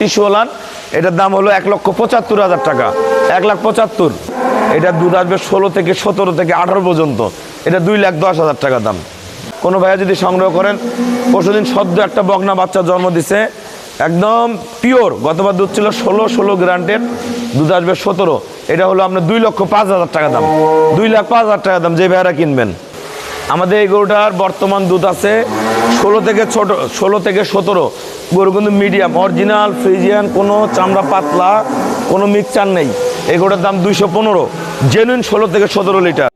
টিসুয়ালান এটার দাম হলো এক লক্ষ পঁচাত্তর হাজার টাকা। এক লাখ পঁচাত্তর, এটা দুধ আসবে ষোলো থেকে সতেরো থেকে আঠারো পর্যন্ত, এটা দুই লাখ দশ হাজার টাকা দাম। কোনো ভাইয়া যদি সংগ্রহ করেন, পরশুদিন সদ্য একটা বকনা বাচ্চা জন্ম দিছে, একদম পিওর, গতবার দুধ ছিল ষোলো ষোলো গ্রান্টের, দুধ আসবে সতেরো, এটা হলো আপনার দুই লক্ষ পাঁচ হাজার টাকা দাম। দুই লাখ পাঁচ হাজার টাকা দাম যে ভাইয়ারা কিনবেন। আমাদের এই গরুটার বর্তমান দুধ আছে ষোলো থেকে ছোটো ষোলো থেকে সতেরো। গরু কিন্তু মিডিয়াম অরিজিনাল ফ্রিজিয়ান কোনো চামড়া পাতলা, কোনো মিক্সচার নেই। এই গরুটার দাম দুইশো পনেরো। জেনুইন ষোলো থেকে সতেরো লিটার।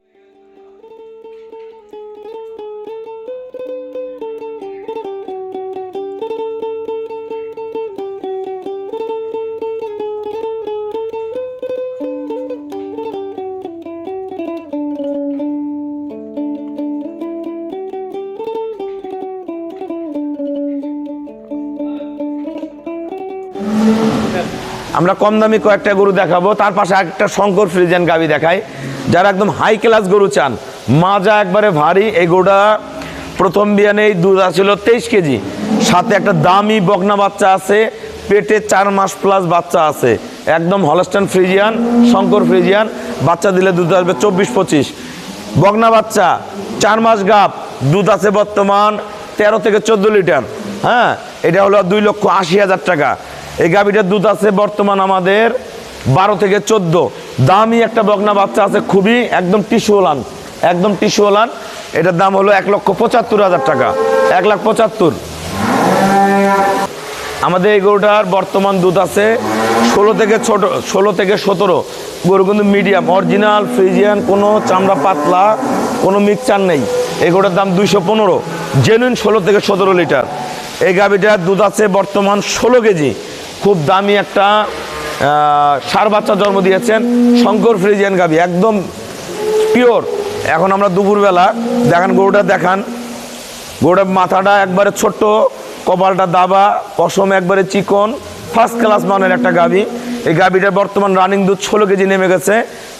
আমরা কম দামি কয়েকটা গরু দেখাবো। তার পাশে একটা শঙ্কর ফ্রিজেন গাবি দেখাই। যারা একদম হাই ক্লাস গরু চান, মাজা একবারে ভারী, এই গরুটা প্রথম বিয়ানেই দুধ আছিল তেইশ কেজি। সাথে একটা দামি বকনা বাচ্চা আছে, পেটে চার মাস প্লাস বাচ্চা আছে। একদম হলস্টান ফ্রিজিয়ান, শঙ্কর ফ্রিজিয়ান, বাচ্চা দিলে দুধ আসবে চব্বিশ পঁচিশ। বকনা বাচ্চা, চার মাস গাপ দুধ আছে বর্তমান তেরো থেকে চোদ্দ লিটার। হ্যাঁ এটা হলো দুই লক্ষ আশি হাজার টাকা। এই গাভীটার দুধ আছে বর্তমান আমাদের বারো থেকে চোদ্দ। দামি একটা বকনা বাচ্চা আছে, খুবই একদম টিস্যুওলান একদম টিস্যুওলান এটার দাম হলো এক লক্ষ পঁচাত্তর হাজার টাকা, এক লাখ পঁচাত্তর। আমাদের এই গরুটার বর্তমান দুধ আছে ষোলো থেকে ছোট, ষোলো থেকে সতেরো। গরু কিন্তু মিডিয়াম অরিজিনাল ফ্রিজিয়ান কোনো চামড়া পাতলা, কোনো মিক্সচার নেই। এই গরুটার দাম দুইশো পনেরো। জেনুইন ষোলো থেকে সতেরো লিটার। এই গাভিটার দুধ আছে বর্তমান ষোলো কেজি। খুব দামি একটা সার বাচ্চা জন্ম দিয়েছেন শঙ্কর ফ্রিজিয়ান গাভি, একদম পিওর এখন আমরা দুপুরবেলা দেখান, গরুটা দেখান। গরুটার মাথাটা একবারে ছোট্ট, কপালটা দাবা পশম একবারে চিকন ফার্স্ট ক্লাস মানের একটা গাভি। এই গাভিটার বর্তমান রানিং দুধ ষোলো কেজি নেমে গেছে।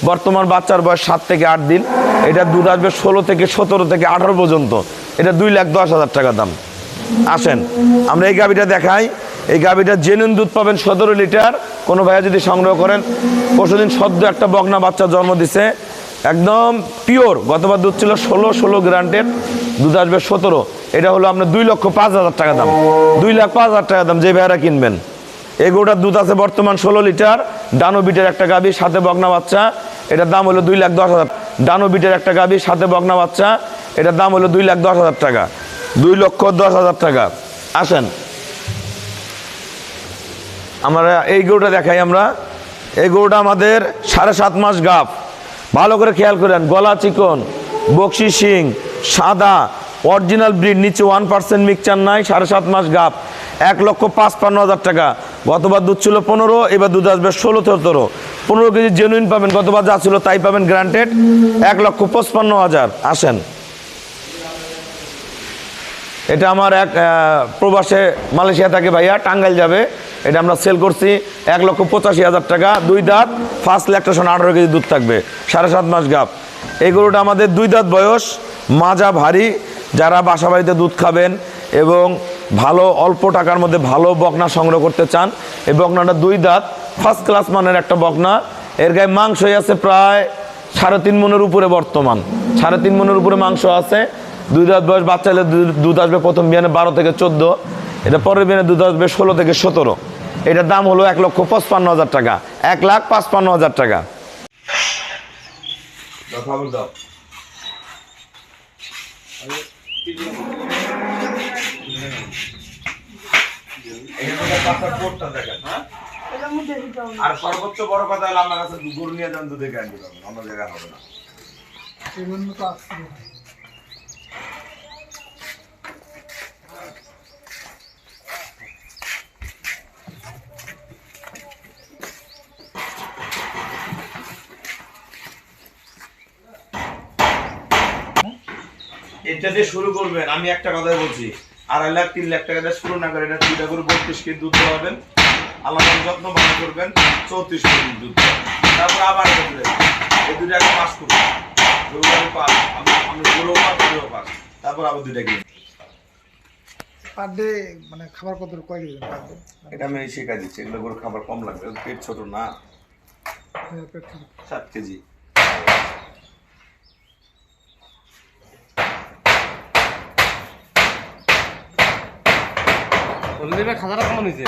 বর্তমান বাচ্চার বয়স সাত থেকে আট দিন। এটা দুধ আসবে ষোলো থেকে সতেরো থেকে আঠারো পর্যন্ত। এটা দুই লাখ দশ হাজার টাকা দাম। আসেন, আমরা এই গাভিটা দেখাই। এই গাভিটার জেনুইন দুধ পাবেন সতেরো লিটার। কোনো ভাইয়া যদি সংগ্রহ করেন পরশুদিন সদ্য একটা বকনা বাচ্চা জন্ম দিছে। একদম পিওর গতবার দুধ ছিল ষোলো ষোলো গ্রান্টের দুধ আসবে সতেরো। এটা হলো আপনার দুই লক্ষ পাঁচ হাজার টাকা দাম। দুই লাখ পাঁচ হাজার টাকা দাম যে ভাইয়ারা কিনবেন। এই গোটার দুধ আছে বর্তমান ষোলো লিটার ডানো বিটের একটা গাভি, সাথে বকনা বাচ্চা। এটার দাম হলো দুই লাখ দশ হাজার। ডানো বিটের একটা গাভি, সাথে বকনা বাচ্চা। এটার দাম হলো দুই লাখ দশ হাজার টাকা। দুই লক্ষ দশ হাজার টাকা। আসেন আমরা এই গরুটা দেখাই আমরা। এই গরুটা আমাদের সাড়ে সাত মাস গাপ ভালো করে খেয়াল করেন, গলা চিকন বক্সি শিং, সাদা অরিজিনাল ব্রিড নিচে ওয়ান পার্সেন্ট মিক্সচার নাই, সাড়ে সাত মাস গাপ এক লক্ষ পাঁচপান্ন হাজার টাকা। গতবার দুধ ছিল পনেরো, এবার দুধ আসবে ষোলো সতেরো পনেরো কেজি জেনুইন পাবেন, গতবার যা ছিল তাই পাবেন গ্রান্টেড এক লক্ষ পঁচপান্ন হাজার। আসেন। এটা আমার এক প্রবাসে মালয়েশিয়া থাকে ভাইয়া, টাঙ্গাইল যাবে। এটা আমরা সেল করছি এক লক্ষ পঁচাশি হাজার টাকা, দুই দাঁত ফার্স্ট ল্যাকটেশন আঠারো কেজি দুধ থাকবে, সাড়ে সাত মাস গাপ এই গরুটা আমাদের দুই দাঁত বয়স মাজা ভারী যারা বাসা বাড়িতে দুধ খাবেন এবং ভালো, অল্প টাকার মধ্যে ভালো বকনা সংগ্রহ করতে চান, এই বকনাটা দুই দাঁত ফার্স্ট ক্লাস মানের একটা বকনা। এর গায়ে মাংসই আছে প্রায় সাড়ে তিন মনের উপরে বর্তমান। সাড়ে তিন মনের উপরে মাংস আছে। দুই দাঁত বয়স বাচ্চা হলে দু- দুধ আসবে প্রথম বিয়ানে বারো থেকে চোদ্দ। এটা পরের বিয়ানে দুধ আসবে ষোলো থেকে সতেরো। এটার দাম হলো এক লক্ষ পঁচপান্ন হাজার টাকা। এক লাখ পাঁচপান্ন হাজার টাকা। আর সর্বোচ্চ বড় কথা হলো আমার কাছে গরু নিয়ে যান দুধে গ্যারান্টি পাবেন অন্য জায়গায় হবে না। এটা দিয়ে শুরু করবেন আমি একটা কথাই বলছি। আড়াই লাখ তিন লাখ টাকা দিয়ে শুরু না করে এটা দুইটা করে বত্রিশ কেজি দুধ দেওয়াবেন। আলাদা যত্ন ভালো করবেন চৌত্রিশ কেজি দুধ। তারপর আবার করবেন এই দুটো আগে পাস করবেন গরুটাকে পাস আমি আমি গরুও পাস গরুও পাস তারপর আবার দুইটা কিনে পার ডে মানে খাবার কত কয় কেজি এটা আমি শেখা দিচ্ছি এগুলো গরু খাবার কম লাগবে। পেট ছোট না। পেট ছোট। সাত কেজি। খাতাটা কেমন হয়েছে?